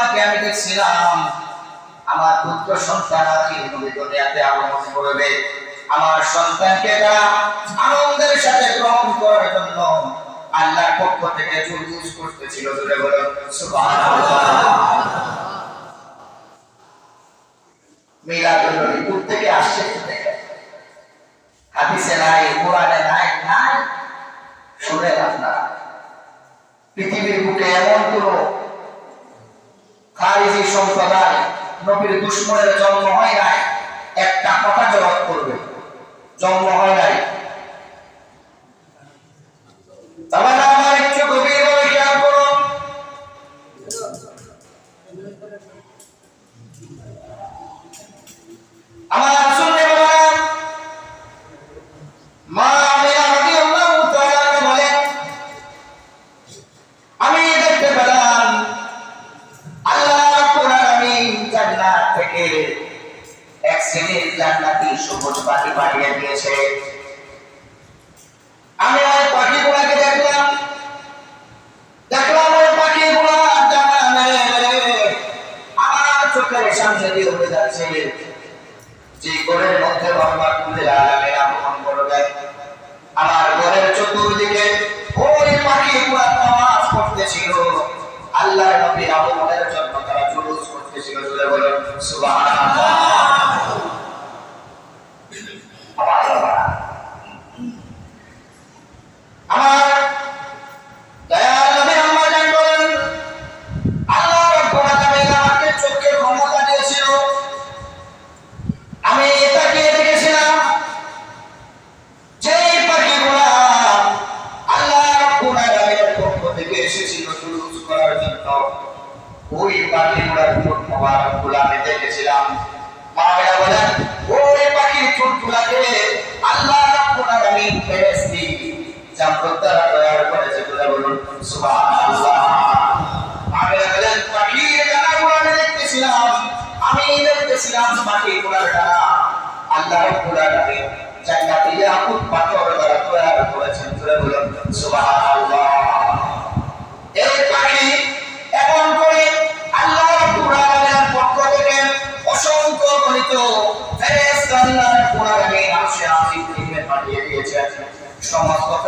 তোমাকে আমি দেখছিলাম আমার পুত্র সন্তান আজকে নবী দুনিয়াতে আগমন করবে। আমার সন্তানকে আনন্দের সাথে গ্রহণ করার জন্য আল্লাহর পক্ষ থেকে জুলুস করতেছিল জুড়ে বলুন মিলাদুল নবী দূর থেকে আসছে। হাদিসে নাই, কোরআনে নাই নাই। শুনলেন আপনারা, পৃথিবীর বুকে এমন কোনো খারিজি সম্প্রদায় নবীর দুশ্মনের জন্ম হয় নাই। একটা কথা জবাব করবে। জন্ম হয় নাই। তাহলে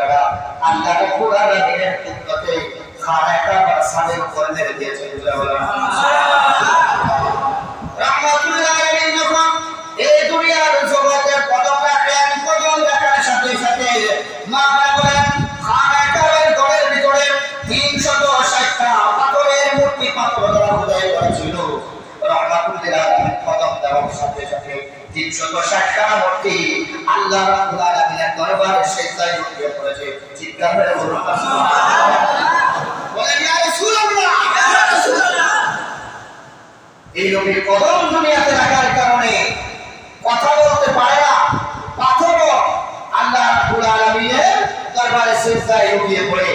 তৃতীয় নম্বর পতাকাটা আল্লাহ রাব্বুল আলামিনের বা সাদের উপর মেরে দিয়েছে বুঝা হলো না রাহমাতুল্লাহ আলামিন যখন এই দুনিয়ার জগতে কদম রাখলেন কদম রাখার সাথে সাথে মা বলেন খানাকার ঘরের ভিতরে তিনশত ষাটটা পাথরের দেওয়ার সাথে সাথে তিনশত ষাটটা মূর্তি আল্লাহ পড়েছে, চিৎকার করে এই কদম দুনিয়াতে রাখার কারণে কথা বলতে পারে না পাথরও আল্লাহ রাব্বুল আলামিনের দরবারে পড়ে।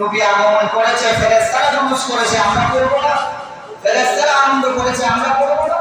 নবী আগমন করেছে, ফেরেশতারা জুলুস করেছে, আমরা করব না। ফেরেশতারা আনন্দ করেছে, আমরা করব না।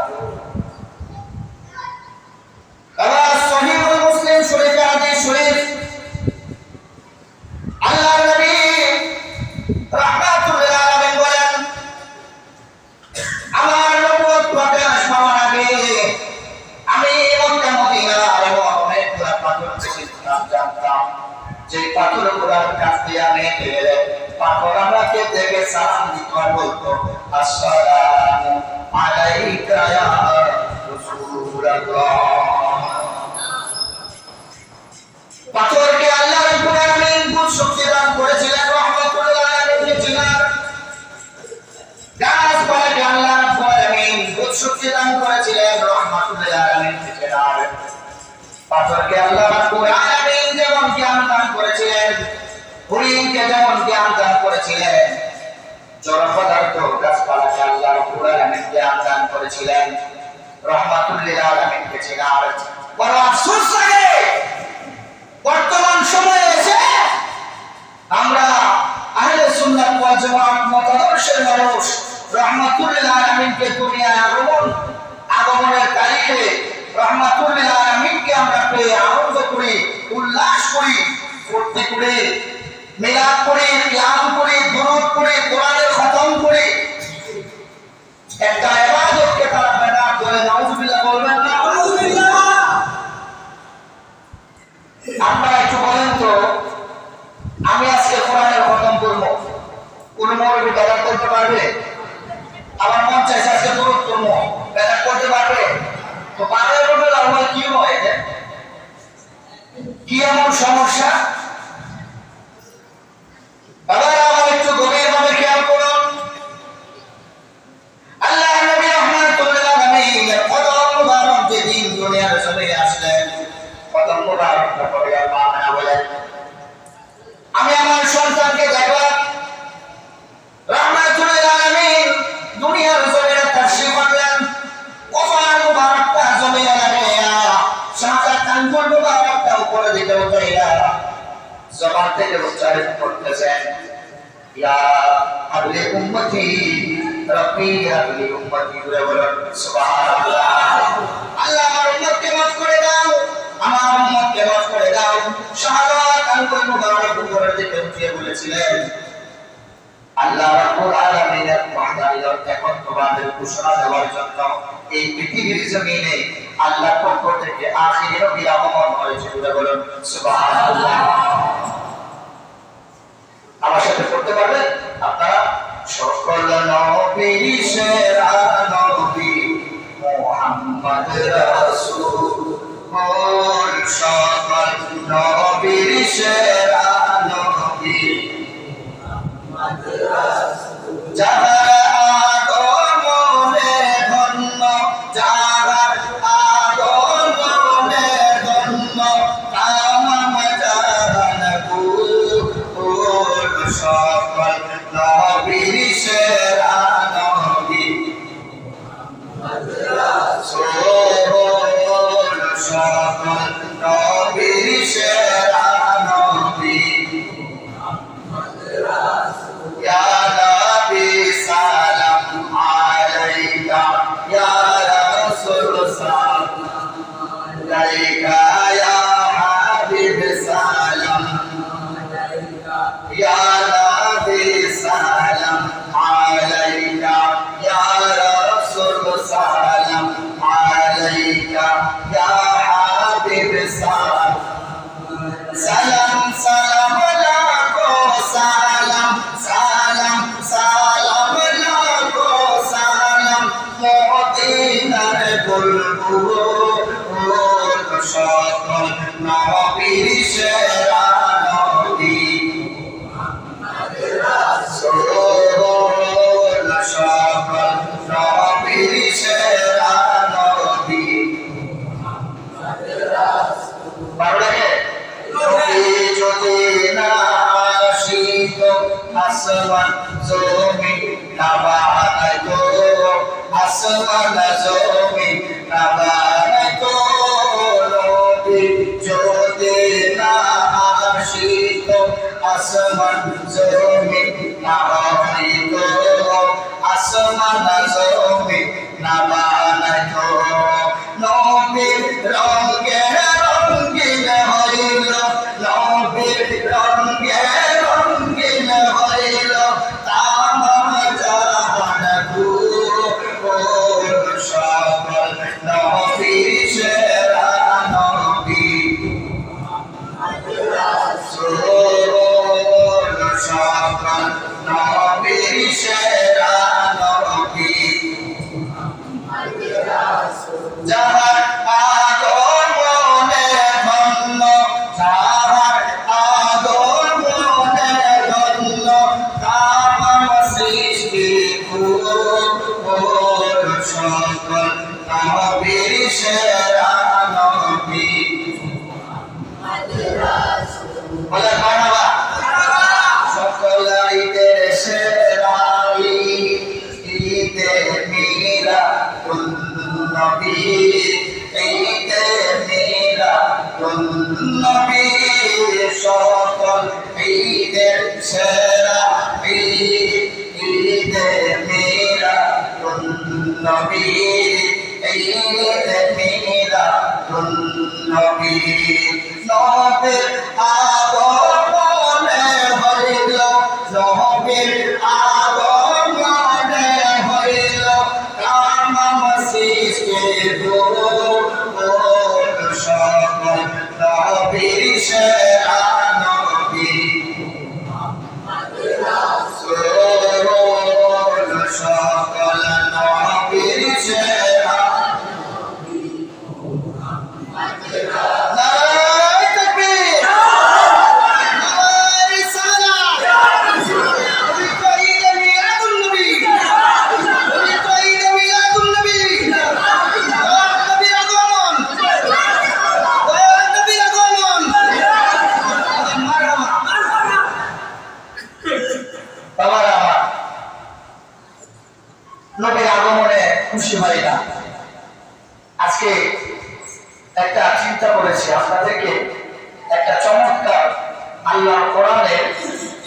পদার্থ গাছপালাকে আল্লাহ রাব্বুল আলামিন জ্ঞান দান করেছিলেন বর্তমান সময়ে এসে আমরা উল্লাস করি, ফুর্তি করি, মিলাদ করি কিয়াম করি দুরূদ করি কোরআনের খতম করি একটা ইবাদতকে তারা বেদাত বলে নাউজুবিল্লাহ বলবেন না আপনারা একটু বলেন তো আমি আজকে কোরআনের খতম করব কোন মৌলবী বেদাত করতে পারবে? আমার মন চাইছে আজকে দূরত করব ব্যাটা করতে পারবে? তো পারবে বলবে আমার কি হয়? কি এমন সমস্যা? থেকে আখির নবী আগমন হয়েছে বলে সুবহানাল্লাহ। আমার সাথে পড়তে পারবেন আপনারা সকল নবীর নবী মুহাম্মদ রাসূল সকল নবীর সেরা নবী আগমনে আসমান জমিন না বানাইতো আসমান জমিন না বানাইতো নবী যদি না আসিত আসমান জমিন না বানাইতো আসমান জমিন না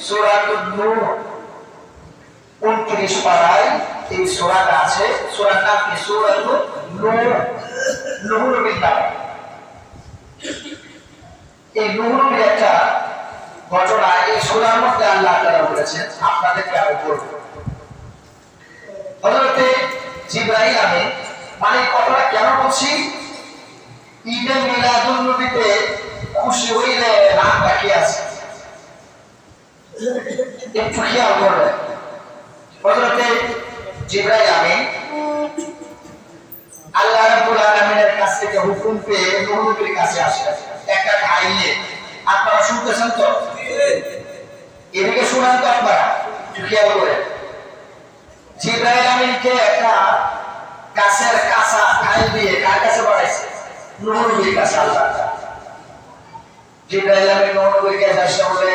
সূরাতুন নূর। 29 পারায় এই সূরাটা আছে। সূরার নাম কি? সূরাতুন নূর। নূর বিল্লাহ এই নূরের একটা ঘটনা, এই সূরার মধ্যে আল্লাহ তাআলা বলেছেন, আপনাদেরকে আমি মানে কথাটা কেন বলছি? ঈদে মিলাদুল খুশি হইলে রাত বাকি আছে। একটু খেয়াল করবে হযরতে জিবরাইল আমিন আল্লাহ রাব্বুল আলামিনের কাছ থেকে হুকুম পেয়ে নবীর কাছে আসে। একটা খাই দিয়ে কার কাছে বাড়াইছে নবীর কাছে আল্লাহ। জিব্রাইল আমিন নবীর কাছে আসে বলে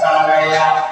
চলে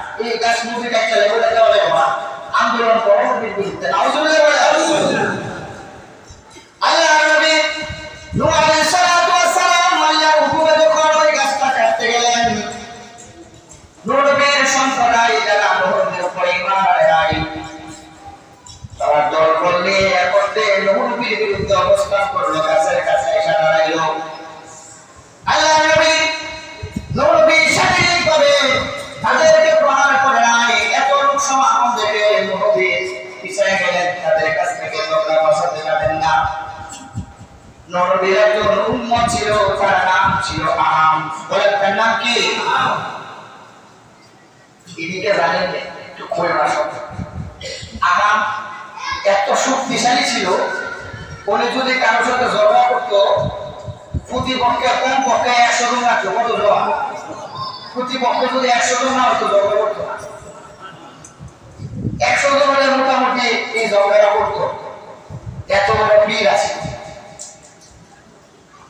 এই নদী একটা লেভেলে না আন্দোলন করো বিরুদ্ধে নাউজুবিল্লাহ ছিল, তার নাম ছিল তার নাম কি? ইনিকে জানেন একটু খোঁজ আসো। আহাম এত শক্তিশালী ছিল, উনি যদি সাথে করতো, প্রতিপক্ষে কম পক্ষে একশো জন রাখতো কত প্রতিপক্ষ যদি একশো জন না হতো করতো একশো জন হলে মোটামুটি এই ঝগড়া করতো। এত বড় বীর আছে।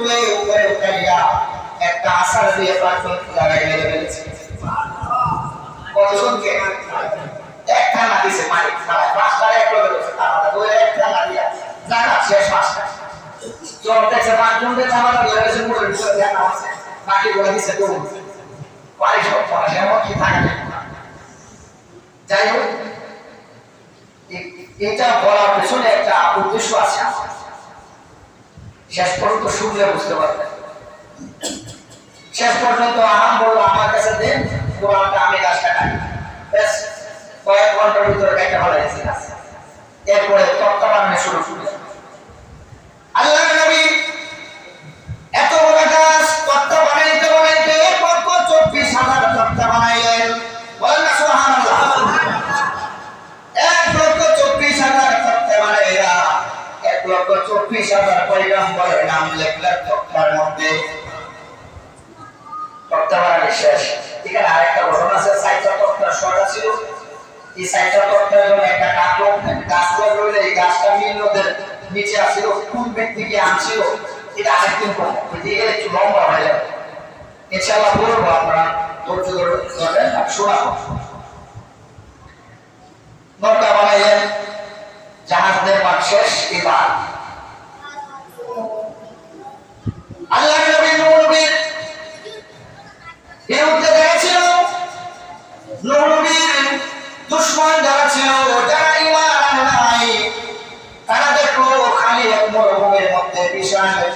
তুলে উপরে উঠাইয়া একটা আশার দিয়ে পাঁচজন জায়গায় মেরে ফেলেছে। কতজনকে? একটা না দিছে মালিক। তারা পাঁচটা এক করে দিচ্ছে তারা একটা না দিয়া। জানা শেষ পাঁচটা চোর দেখছে পাঁচজনকে জামাটা ধরে গেছে মুড়ে ঢুকে দেখা আছে। বাকি বলে দিছে তো বাড়ি এমন কি থাকে যাই হোক এটা বলার পেছনে একটা উদ্দেশ্য আছে আমার। শেষ পর্যন্ত শুনলে বুঝতে পারবেন শেষ পর্যন্ত আহাম বলল, আমার কাছে দেন কোরআনটা আমি গাছটা কাটি। ব্যাস, কয়েক ঘণ্টার ভিতরে কেটে ভালো গেছে গাছ এরপরে তত্ত্বাবধানে শুরু শুনে আল্লাহ নবী চব্বিশ হাজার পয়গম্বরের নাম লেখলেন তত্ত্বের মধ্যে। তক্তা শেষ। এখানে আরেকটা ঘটনা আছে সাইটটা তক্তার শর্ট ছিল। এই সাইটটা তক্তার জন্য একটা কাঠ লোক গাছ রইলে এই গাছটা নীল নিচে আসছিল কোন ব্যক্তি আনছিল এটা আরেকদিন কম এদিকে একটু লম্বা হয়ে যাবে। ইনশাআল্লাহ বলব আপনারা ধৈর্য ধরে ধরবেন আর বানাইলেন। জাহাজ নির্মাণ শেষ, এবার আল্লাহ নবীর নবীর তারা দেখল খালি এক মরুভূমির মধ্যে বিশাল এক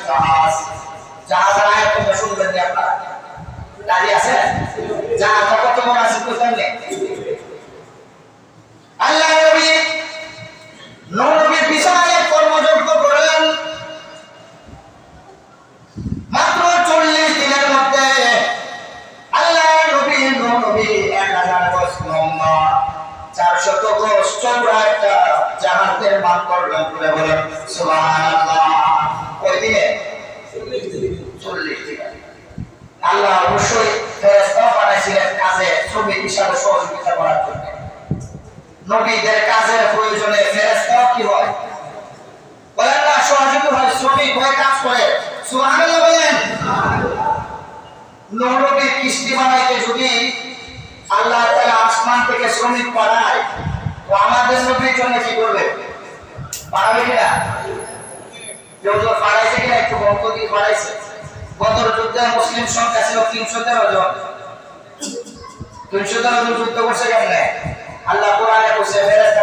তোমরা শুনবেন নি আপনারা। দাঁড়িয়ে আছে? আল্লাহ নবী নূহ নবীর বিশাল এক কর্মযজ্ঞ করলেন মাত্র চল্লিশ দিনের মধ্যে আল্লাহ নবী নূহ নবী এক হাজার গজ লম্বা চারশত গজ চৌড়া একটা জাহাজ নির্মাণ করলেন বলে বলেন সুবহানাল্লাহ কয় দিনে চল্লিশ দিনে আল্লাহ অবশ্যই ফেরেশতা পাঠাইছিলেন কাজে শ্রমিক হিসাবে সহযোগিতা করার জন্য নবীদের কাজের প্রয়োজনে ফেরেশতা কি হয় বলেন না সহযোগী হয় শ্রমিক হয়ে কাজ করে সুবহানাল্লাহ বলেন নবীর কিস্তি বানাইতে যদি আল্লাহ তাআলা আসমান থেকে শ্রমিক পাঠায় তো আমাদের নবীর জন্য কি করবে পাঠাবে কিনা কেউ তো পাঠাইছে কিনা একটু বন্ধ দিয়ে পাঠাইছে বদর যুদ্ধে মুসলিম সংখ্যা ছিল তিনশো তেরো জন তিনশো তেরো জন যুদ্ধ করছে কেমনে আল্লাহ কোরআনে বসে ফেরেস্তা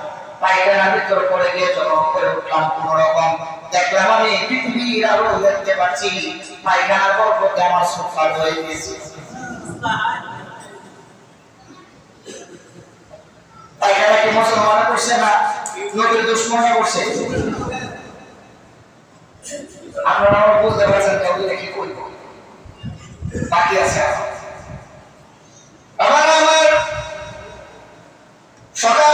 পায়খানার ভিতর পড়ে গিয়ে করে উঠলাম দেখলাম আমি, পৃথিবীর আলো দেখতে পাচ্ছি, পায়খানার আমার হয়ে গিয়েছে পায়খানা কি মুসলমান করছে না করছে? আপনারা পারছেন করব বাকি আছে আমার সকাল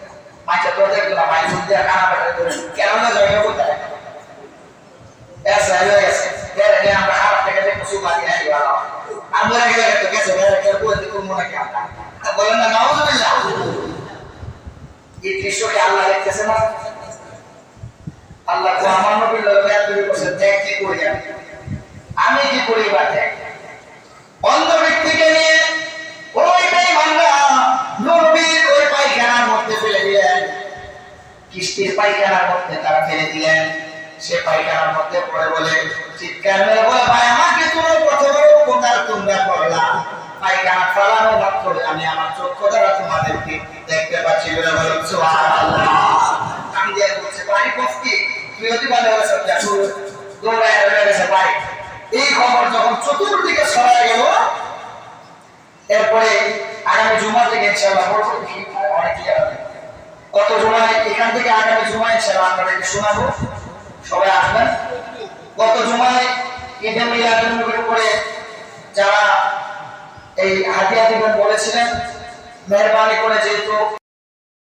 মাইটা তো দেখল না মাই শুনতে কানা পেটে ধরে কেন না জয় কোথায় এসে হয়ে গেছে। বেড়ে নিয়ে আমরা খারাপ থেকে দেখব সুপারি আই ভালো আমরা গেলে তো গেছে বেড়ে কে বলতে কোন মনে কে আমরা। বলেন না, নাউজুবিল্লাহ। এই দৃশ্যকে আল্লাহ দেখতেছে না? আল্লাহ আমার দেখ কি করি আমি কি করি বা দেখ অন্ধ ব্যক্তিকে নিয়ে ওইটাই ভাঙ্গা নবীর ওই পায়খানার মধ্যে ফেলে দিলেন কিস্তির পায়খানার মধ্যে তারা ফেলে দিলেন। সে পায়খানার মধ্যে পড়ে বলে, চিৎকার মেরে বলে, ভাই, আমাকে তোমার কত বড় তোমরা করলা পায়খানা ফেলানো মাত্র আমি আমার চক্ষু দ্বারা তোমাদেরকে দেখতে পাচ্ছি বলে বলে আমি দিয়ে বলছে, ভাই কফি তুই অতি ভালো হয়েছে দৌড়ায় হয়ে গেছে, ভাই। এই খবর যখন চতুর্দিকে ছড়ায় গেল, এরপরে আগামী জুমা থেকে ইনশাআল্লাহ অনেক ক্লিয়ার কত জমায় এখান থেকে আগামী জমায় ইনশাআল্লাহ আপনাদেরকে শোনাবো। সবাই আসবেন। গত জমায় ঈদে মিলাদুন নবীর উপরে যারা এই হাতিয়া দিবেন বলেছিলেন, মেহরবানি করে যেহেতু